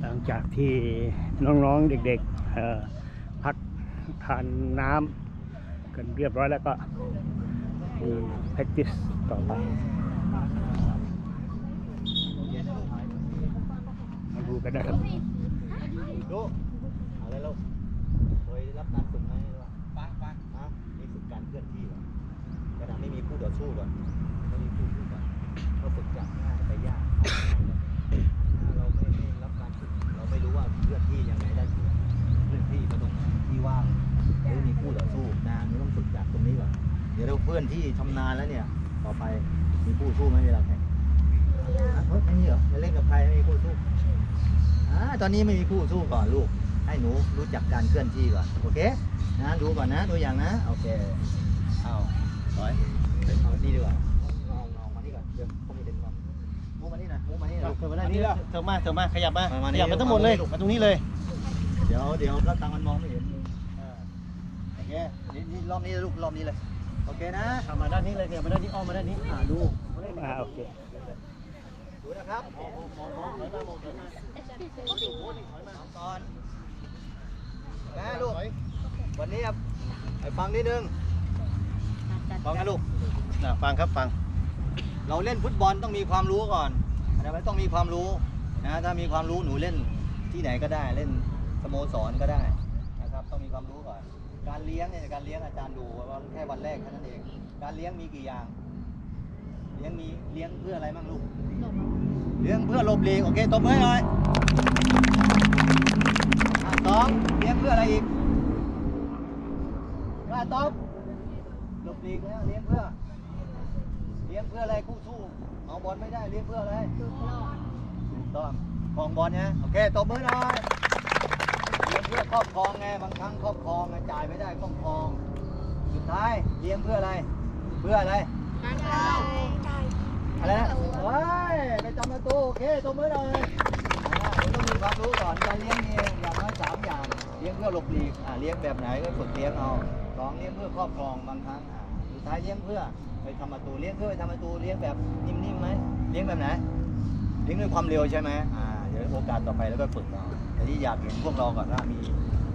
หลังจากที่น้องๆเด็กๆพักทานน้ำกันเรียบร้อยแล้วก็มี practice ต่อไปมาดูกันนะครับ ดูอะไรเราเคยรับการฝึกไหมหรือว่าปังปังฮะนี่ฝึกการเคลื่อนที่ก่อนขณะไม่มีคู่ต่อสู้ก่อนไม่มีคู่สู้ก่อนก็ฝึกจากง่ายไปยากถ้าเราไม่ไม่รับการฝึกเราไม่รู้ว่าเคลื่อนที่ยังไงได้ถูกเคลื่อนที่ไปตรงไหนที่ว่างหรือมีคู่ต่อสู้นะมันต้องฝึกจากต รงนี้ก่อนเดี๋ยวเราเพื่อนที่ชำนาญแล้วเนี่ย ต่อไปมีคู่สู้ไหมเวลาแข่งฮะเฮ้ยไม่มีเหรอจะเล่นกับใครไม่มีคู่สู้อ่าตอนนี้ไม่มีคู่สู้ก่อนลูก ให้หนูรู้จักการเคลื่อนที่ก่อนโอเคนะดูก่อนนะดูอย่างนะโอเคเอาถอยไปเอานี่ดีกว่าเอาเอามานี่ก่อนเดี๋ยวเขามีเด่นก่อนมูมานี่นะมูมานี่นะเธอมาด้านนี้แล้วเธอมาเธอมาขยับมามามาขนี่ยับมาทั้งหมดเลยมานี่มาตรงนี้เลย เดี๋ยวเดี๋ยวก็ตังมันมองไม่เห็นเออโอ เคนี่นี่รอบนี้ลูกรอบนี้เลย โอเคนะเอามาด้านนี้เลยขยับมาด้านนี้อ้อมมาด้านนี้อ่าดูอ่าโอเคดูนะครับมองมองมองถอยมามองถอยมาตอนแม่ลูก วันนี้ครับให้ฟังนิดนึง ฟังนะลูกน่ะฟังครับฟัง เราเล่นฟุตบอลต้องมีความรู้ก่อนอะไรมันต้องมีความรู้นะถ้ามีความรู้หนูเล่นที่ไหนก็ได้เล่นสโมสรก็ได้นะครับ ต้องมีความรู้ก่อน การเลี้ยงเนี่ยการเลี้ยงอาจารย์ดูว่าแค่วันแรกแค่นั้นเอง การเลี้ยงมีกี่อย่าง เลี้ยงมีเลี้ยงเพื่ออะไรบ้างลูกเลี้ยงเพื่อหลบหลีกโอเคตบมือให้หน่อยอะสองเลี้ยงเพื่ออะไรอีกว่าตบหลบหลีกแล้วเลี้ยงเพื่อ เลี้ยงเพื่ออะไรคู่สู้เอาบอลไม่ได้เลี้ยงเพื่ออะไรถูกต้องครองบอลนะโอเคตบมือหน่อย เลี้ยงเพื่อครอบครองไงบางครั้งครอบครองไงจ่ายไม่ได้ต้องครอง สุดท้ายเลี้ยงเพื่ออะไร เพื่ออะไรอะไรนะเฮ้ยไปจำประตูโอเคตบมือหน่อยอ่าผมต้องมีความรู้ก่อนการเลี้ยงนี่อย่างน้อยสามอย่างเลี้ยงเพื่อหลบหลีกอ่าเลี้ยงแบบไหนก็ฝึกเลี้ยงเอาสองเลี้ยงเพื่อครอบครองบางครั้งอ่าสุดท้ายเลี้ยงเพื่อไปทำประตูเลี้ยงเพื่อไปทำประตูเลี้ยงแบบนิ่มๆไหมเลี้ยงแบบไหนเลี้ยงด้วยความเร็วใช่ไหมอ่าเดี๋ยวโอกาสต่อไปแล้วก็ฝึกเอา แต่ที่อยากเห็นพวกเราก่อนว่ามี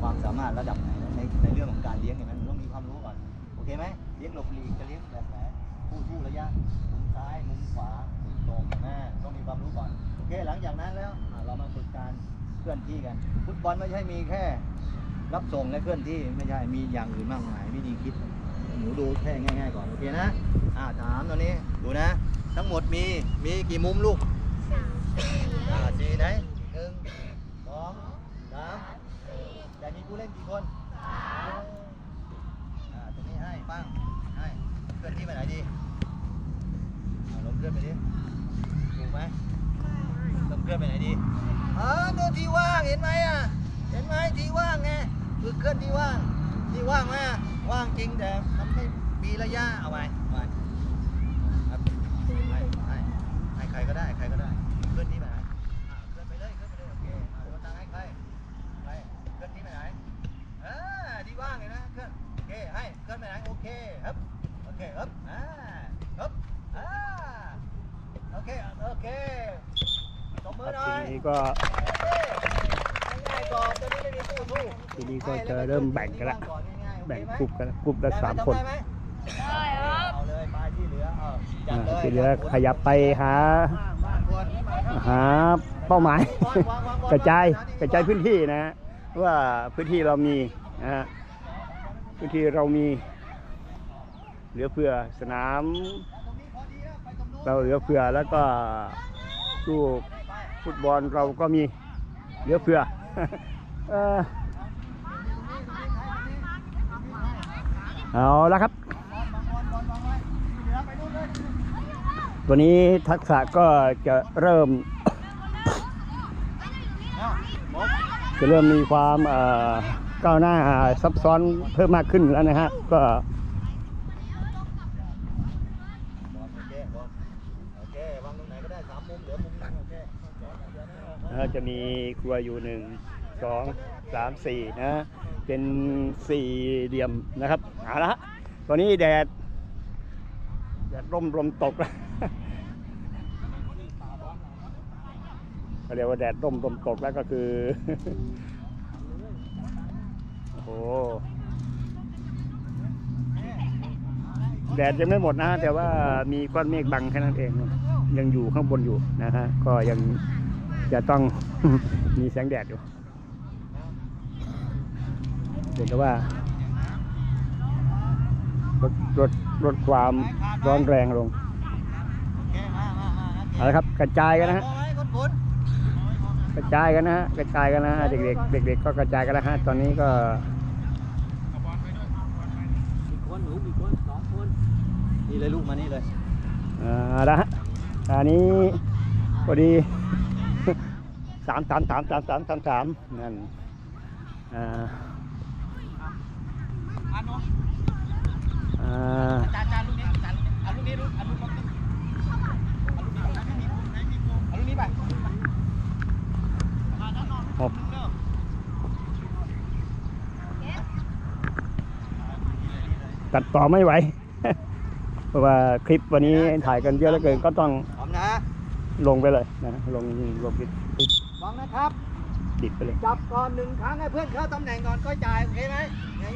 ความสามารถระดับไหนในในเรื่องของการเลี้ยงเนี่ยมันต้องมีความรู้ก่อนโอเคไหมเลี้ยงหลบหลีกจะเลี้ยงแบบไหนคู่ทู่ระยะมุมซ้ายมุมขวามุมตรงนะต้องมีความรู้ก่อนโอเคหลังจากนั้นแล้วอ่าเรามาฝึกการเคลื่อนที่กัน ฟุตบอลไม่ใช่มีแค่ รับส่งและเคลื่อนที่ไม่ใช่มีอย่างอื่นมากมายวิธีคิดหนูดูแค่ง่ายๆก่อนโอเคนะอ่าถามตัวนี้ดูนะ ทั้งหมดมีมีกี่มุมลูกอ่าสี่ไหนหนึ่งสองสามแต่มี ผู้เล่นกี่คนอ่าตรงนี้ให้ปั้งให้เคลื่อนที่ไปไหนดีอ่าลงเคลื่อนไปดิถูกไหมลงเคลื่อนไปไหนดีอ๋อดูที่ว่างเห็นไหมอะเห็นไหมที่ว่างไงคือเคลื่อนที่ว่างที่ว่างไหมอะว่างจริงแต่มันไม่มีระยะเอาไว้เอาไว้ครับให้ให้ให้ใครก็ได้ใครก็ได้เคลื่อนที่ไป เคให้เคลื่อนไปไหนโอเคฮึบโอเคฮึบอ่าฮึบอ่าโอเคโอเคตบมือหน่อยทีนี้ก็เอ้ยง่ายๆก่อนตอนนี้ไม่มีคู่สู้ทีนี้ก็จะเริ่มแบ่งกันละก่อนง่ายๆโอเคแบ่งไหมกลุ่มกันละกลุ่มละสามคนได้ไหมได้ครับเอาเลยไปที่เหลือเออจัดอ่าเลยที่เหลือขยับไปหาบ้านคนมาครับหาเป้าหมาย กระจายกระจายพื้นที่นะฮะว่าพื้นที่เรามีนะฮะ พื้นที่เรามี เหลือเฟือสนาม เราเหลือเฟือแล้วก็ลูกฟุตบอลเราก็มีเหลือเฟือเอ่อเอาละครับ ตัวนี้ทักษะก็จะเริ่ม จะเริ่มมีความเอ่อ ก้าวหน้าซับซ้อนเพิ่มมากขึ้นแล้วนะฮะก็จะมีครัวอยู่หนึ่งสองสามสี่นะ เป็นสี่เหลี่ยมนะครับเอาละตอนนี้แดดแดดร่มลมตกแล้วเรียกว่าแดดร่มลมตกแล้วก็คือ แดดยังไม่หมดนะแต่ว่ามีก้อนเมฆบังแค่นั้นเอง ยังอยู่ข้างบนอยู่นะฮะก็ยังจะต้องมีแสงแดดอยู่เห็นแต่ว่าลดลดลดความร้อนแรงลงอเคมามามานะเอาละครับกระจายกันนะฮะกระจายกันนะฮะกระจายกันนะฮะเด็กๆเด็กๆก็กระจายกันแล้วฮะตอนนี้ก็ หนูมีคนสองคน นี่เลยลูกมานี่เลยอ่าละฮะอันนี้พอดีสามสามสามสามสามสามสามนั่นอ่าอ่าจานจานลูกนี้จานเอาลูกนี้ลูกเอาลูกนี้เอาลูกนี้เอาลูกนี้ไปหก ตัดต่อไม่ไหว เพราะว่าคลิปวันนี้ถ่ายกันเยอะเหลือเกินก็ต้องพร้อมนะลงไปเลยนะลงลงคลิปพร้อมนะครับ ดิบไปเลย จับก่อนหนึ่งครั้งให้เพื่อนเข้าตำแหน่งก่อนก็จ่ายโอเคไหม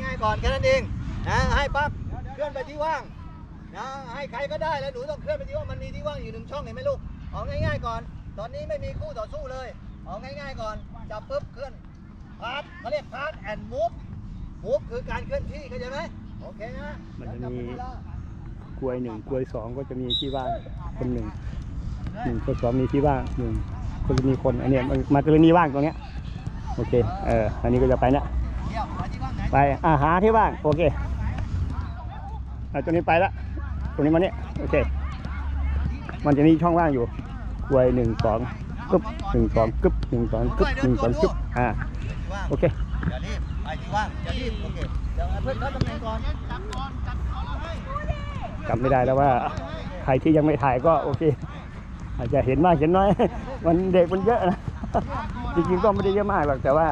ง่ายๆก่อนแค่นั้นเองนะให้ปั๊บเคลื่อนไปที่ว่างนะให้ใครก็ได้แล้วหนูต้องเคลื่อนไปที่ว่างมันมีที่ว่างอยู่หนึ่งช่องเห็นไหมลูกเอาง่ายๆก่อน ตอนนี้ไม่มีคู่ต่อสู้เลยเอาง่ายๆก่อนจับปุ๊บเคลื่อนพาร์ทเขาเรียกพาร์ทแอนด์มูฟมูฟคือการเคลื่อนที่เข้าใจไหม มันจะมีจับเวลากลวยหนึ่งกลวยสองก็จะมีที่ว่างคนหนึ่งหนึ่งคนสองมีที่ว่างหนึ่งก็จะมีคนอันเนี้ยมันมันก็จะมีว่างตรงเนี้ยโอเคเอออันนี้ก็จะไปนะเยี่ยมไปที่ว่างไหนไปอาหาที่ว่างโอเคเอาตัวนี้ไปละตัวนี้มาเนี่ยโอเค มันจะมีช่องว่างอยู่กลวยหนึ่งสองกึ๊บหนึ่งสองกึ๊บหนึ่งสองกึ๊บหนึ่งสองกึ๊บอ่าที่ว่างโอเคอย่ารีบไป ที่ว่างอย่ารีบโอเคเดี๋ยวเพื่อนเขาตำแหน่งก่อนจับก่อนจับก่อนแล้วให้จำไม่ได้แล้วว่า ใครที่ยังไม่ถ่ายก็โอเค อาจจะเห็นมากเห็นน้อย มันเด็กมันเยอะนะ จริงๆก็ไม่ได้เยอะมากหรอกแต่ว่า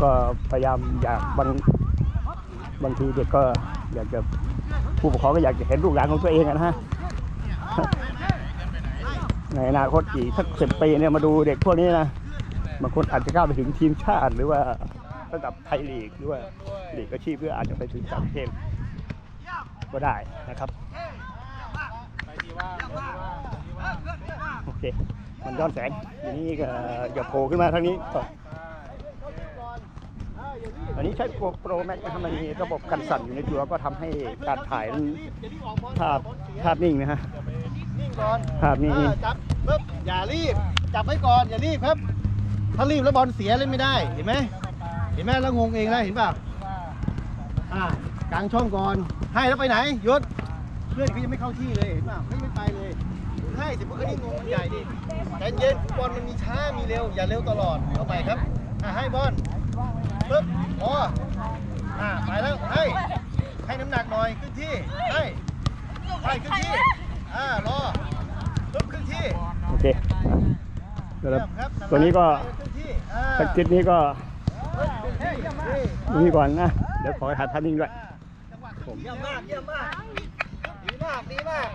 ก็พยายามอยากบางบางทีเด็กก็อยากจะผู้ปกครองก็อยากจะเห็นลูกหลานของตัวเองนะฮะ ในอนาคตอีกสักสิบปีเนี่ยมาดูเด็กพวกนี้นะบางคนอาจจะก้าวไปถึงทีมชาติหรือว่าระดับไทยลีกหรือว่าลีกอาชีพเพื่ออาจจะไปถึงต่างประเทศก็ได้นะครับโอเคมันย้อนแสงทีนี้ก็จะโผล่ขึ้นมาทางนี้ก่อนอันนี้ใช้โปรโปรแม็กนะครับมันมีระบบกันสั่นอยู่ในตัวก็ทำให้การถ่ายภาพภาพนิ่งนะฮะ นิ่งก่อนภาพนี้เออจับปึ๊บอย่ารีบ จับไว้ก่อนอย่ารีบครับ ถ้ารีบแล้วบอลเสียเล่นไม่ได้เห็นไหมเห็นไหมแล้วงงเองแล้วเห็นป่ะอ่ากลางช่องก่อน ให้แล้วไปไหนหยุดเพื่อนเขายังไม่เข้าที่เลยเห็นป่ะเขายังไม่ไปเลยให้สิพวกนี้งงมันใหญ่ดิใจเย็นฟุตบอลมันมีช้ามีเร็วอย่าเร็วตลอดเข้าไปครับอะให้บอลปึ๊บพออ่าไปแล้วให้ให้น้ำหนักหน่อยขึ้นที่ให้ให้ขึ้นที่ อ่ารอปึ๊บขึ้นที่โอเคสำหรับเยี่ยมครับตัวนี้ก็ขึ้นที่อ่าสักจิตนี้ก็ขึ้นที่เยี่ยมมากนี่ก่อนนะ เดี๋ยวขอถ่ายภาพนิ่งด้วยเยี่ยมมากเยี่ยมมากดีมากดีมาก